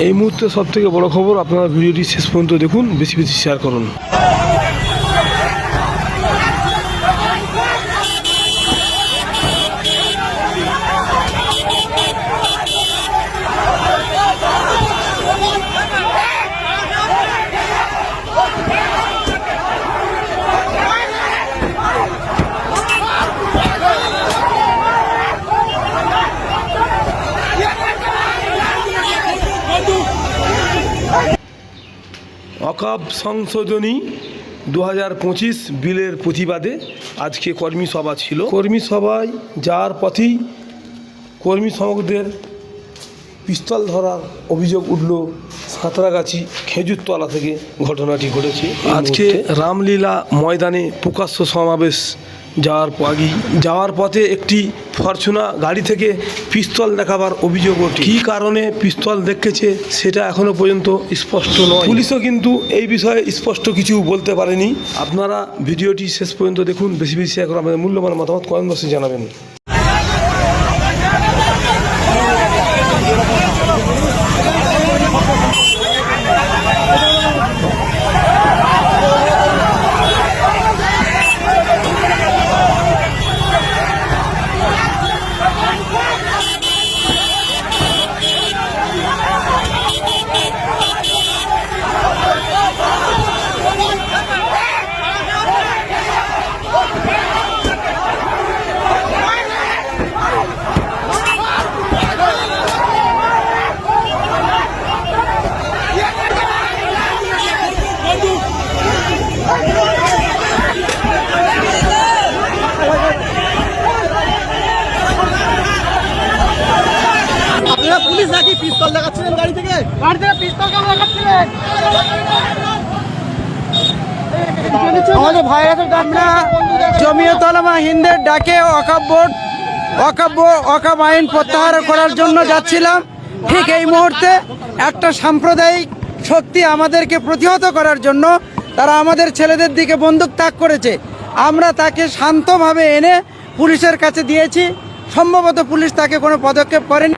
এই মুহূর্তে সবথেকে বড় খবর আপনারা ভিডিওটি শেষ পর্যন্ত দেখুন বেশি বেশি শেয়ার করুন। অকাব সংশোধনী দু হাজার পঁচিশ বিলের প্রতিবাদে আজকে কর্মী সভা ছিল। কর্মী সভায় যাওয়ার পথেই কর্মী সমকদের পিস্তল ধরার অভিযোগ উঠল সাঁতরাগাছি খেজুরতলা থেকে ঘটনাটি ঘটেছে। আজকে রামলীলা ময়দানে প্রকাশ্য সমাবেশ যাওয়ার আগে যাওয়ার পথে একটি ফরচুনা গাড়ি থেকে পিস্তল দেখাবার অভিযোগ ওঠে। কী কারণে পিস্তল দেখেছে সেটা এখনও পর্যন্ত স্পষ্ট নয়। পুলিশও কিন্তু এই বিষয়ে স্পষ্ট কিছু বলতে পারেনি। আপনারা ভিডিওটি শেষ পর্যন্ত দেখুন। বেশি বেশি এখন আমাদের মূল্যবান মতামত কয়েন বসে জানাবেন আপনারা পুলিশ নাকি পিস্তল দেখাচ্ছিলেন গাড়ি থেকে? গাড়ি থেকে পিস্তল কেন দেখাচ্ছিলেন? আমাদের ভাইরা আমরা জমিয়ত আলমা হিন্দের ডাকে ওয়াকাব বোর্ড ওয়াকাব বো- ওয়াকাব আইন প্রত্যাহার করার জন্য যাচ্ছিলাম। ঠিক এই মুহূর্তে একটা সাম্প্রদায়িক শক্তি আমাদেরকে প্রতিহত করার জন্য তারা আমাদের ছেলেদের দিকে বন্দুক তাক করেছে। আমরা তাকে শান্তভাবে এনে পুলিশের কাছে দিয়েছি। সম্ভবত পুলিশ তাকে কোনো পদক্ষেপ করেনি।